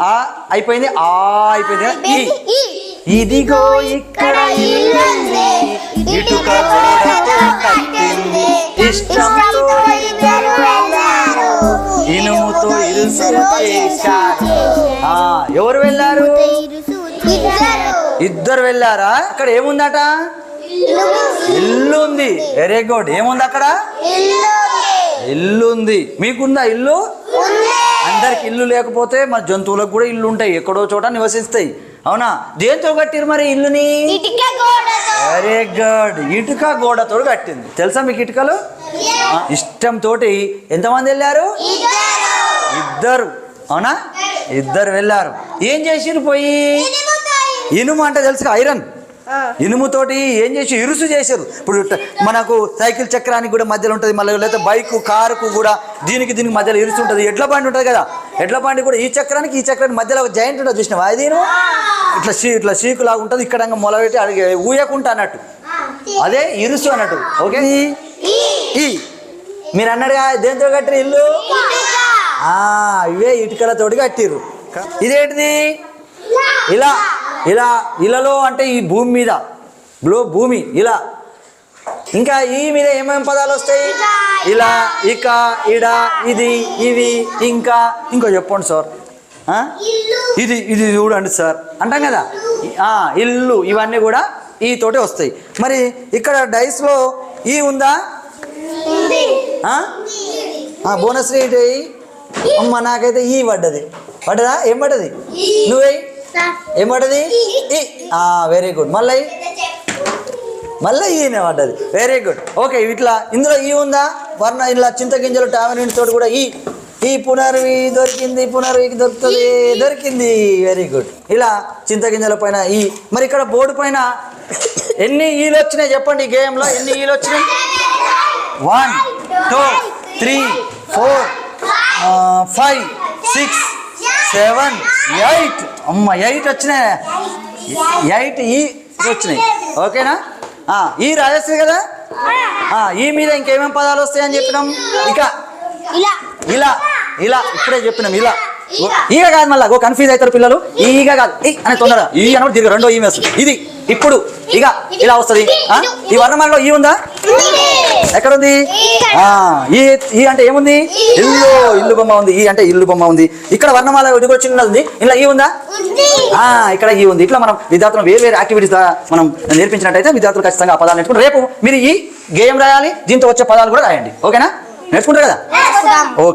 ఆ అయిపోయింది. ఆ అయిపోయింది? ఈ. ఇదిగో ఇక్కడ ఇటుక కట్టింది. ఇష్టంతో ఇద్దరు వెళ్ళారు. ఇనుముతో ఇరుసు చేశారు. ఆ, ఎవరు వెళ్ళారు? ఇద్దరు ఇద్దరు వెళ్ళారా? అక్కడ ఏముందట? ఇల్లు ఉంది వెరీ గుడ్. ఏముంది అక్కడ? ఇల్లు ఉంది మీకుందా ఇల్లు? అందరికి ఇల్లు లేకపోతే మన జంతువులకు కూడా ఇల్లు ఉంటాయి. ఎక్కడో చోట నివసిస్తాయి. అవునా? దేంతో కట్టిరు మరి ఇల్లుని? వెరీ గుడ్ ఇటుక గోడతో కట్టింది. తెలుసా మీకు ఇటుకలు? ఇష్టంతో ఎంతమంది వెళ్ళారు? ఇద్దరు. అవునా? ఇద్దరు. వెళ్ళారు. ఏం చేసిరు పోయి? ఇనుము అంటే తెలుసు ఐరన్. ఇనుముతోటి ఏం చేసి ఇరుసు చేశారు? ఇప్పుడు మనకు సైకిల్ చక్రానికి కూడా మధ్యలో ఉంటుంది మళ్ళీ లేకపోతే బైక్ కారుకు కూడా దీనికి దీనికి మధ్యలో ఇరుసు ఉంటుంది. ఎడ్ల బండి ఉంటుంది కదా? ఎడ్ల బండి కూడా ఈ చక్రానికి ఈ చక్రానికి మధ్యలో ఒక జాయింట్ ఉంటుంది చూసినావా? అది ఇట్లా షీ ఇట్లా షీకు లాగా ఉంటుంది ఇక్కడ మొలబెట్టి అడిగి ఊయకుంటా అన్నట్టు. అదే ఇరుసు అన్నట్టు ఓకే? ఈ. మీరు అన్నాడుగా దేంతో కట్టిరు ఇల్లు? ఇవే ఇటుకలతోటి కట్టిర్రు. ఇదేంటిది? ఇలా. ఇలా ఇలాలో అంటే ఈ భూమి మీద బ్లో భూమి ఇలా. ఇంకా ఈ మీద ఏమేమి పదాలు వస్తాయి? ఇలా ఇక ఇడ ఇది ఇవి ఇంకా. ఇంకో చెప్పండి సార్? ఇది ఇది చూడండి సార్. అంటాం కదా? ఇల్లు ఇవన్నీ కూడా ఈ తోటి వస్తాయి. మరి ఇక్కడ డైస్లో ఈ ఉందా? బోనస్ రేట్ అయ్యి అమ్మ నాకైతే ఈ పడ్డది. పడ్డదా? ఏం పడ్డది? నువ్వే ఏం పడ్డది ఈ వెరీ గుడ్ మళ్ళీ? మళ్ళీ ఈ పడ్డది. వెరీ గుడ్ ఓకే ఇట్లా ఇందులో ఈ ఉందా? వర్ణ ఇలా చింతగింజలు టామినిన్ తోడు కూడా ఈ ఈ పునర్వి దొరికింది పునర్వి దొరుకుతుంది దొరికింది. వెరీ గుడ్ ఇలా చింతగింజల పైన ఈ మరి ఇక్కడ బోర్డు పైన ఎన్ని ఈలు వచ్చినాయి చెప్పండి ఈ గేమ్లో? ఎన్ని ఈలు వచ్చినాయి? One two three four five six seven eight. అమ్మ ఎయిట్ వచ్చినాయి. ఎయిట్ ఈ వచ్చినాయి. ఓకేనా? ఈ రాజశ్రీ కదా? ఈ మీద ఇంకేమేం పదాలు వస్తాయని చెప్పినాం? ఇక. ఇలా. ఇలా. ఇలా. ఇప్పుడే చెప్పినాం. ఇలా. ఈగ. కాదు మళ్ళీ. ఓ కన్ఫ్యూజ్ అవుతారు పిల్లలు. ఈ ఈగ కాదు. ఈ అనే తొందర ఈ అన్నప్పుడు తిరిగి. రెండో ఈమె వస్తుంది ఇది ఇప్పుడు. ఇక ఇలా వస్తుంది? ఈ వర్ణమాలలో ఈ ఉందా? ఎక్కడుంది? ఆ, ఈ ఈ అంటే ఏముంది? ఇల్లు ఇల్లు బొమ్మ ఉంది. ఈ అంటే ఇల్లు బొమ్మ ఉంది. ఇక్కడ వర్ణమాల ఇదిగో చిన్నది. ఉంది ఇలా ఈ ఉందా? ఆ, ఇక్కడ ఈ ఉంది. ఇట్లా మనం విద్యార్థులు వేరు వేరు యాక్టివిటీస్ మనం నేర్పించినట్టయితే విద్యార్థులు ఖచ్చితంగా ఆ పదాలు నేర్చుకుంటారు. రేపు మీరు ఈ గేమ్ రాయాలి. దీంతో వచ్చే పదాలు కూడా రాయండి. ఓకేనా? నేర్చుకుంటారు కదా? ఓకే.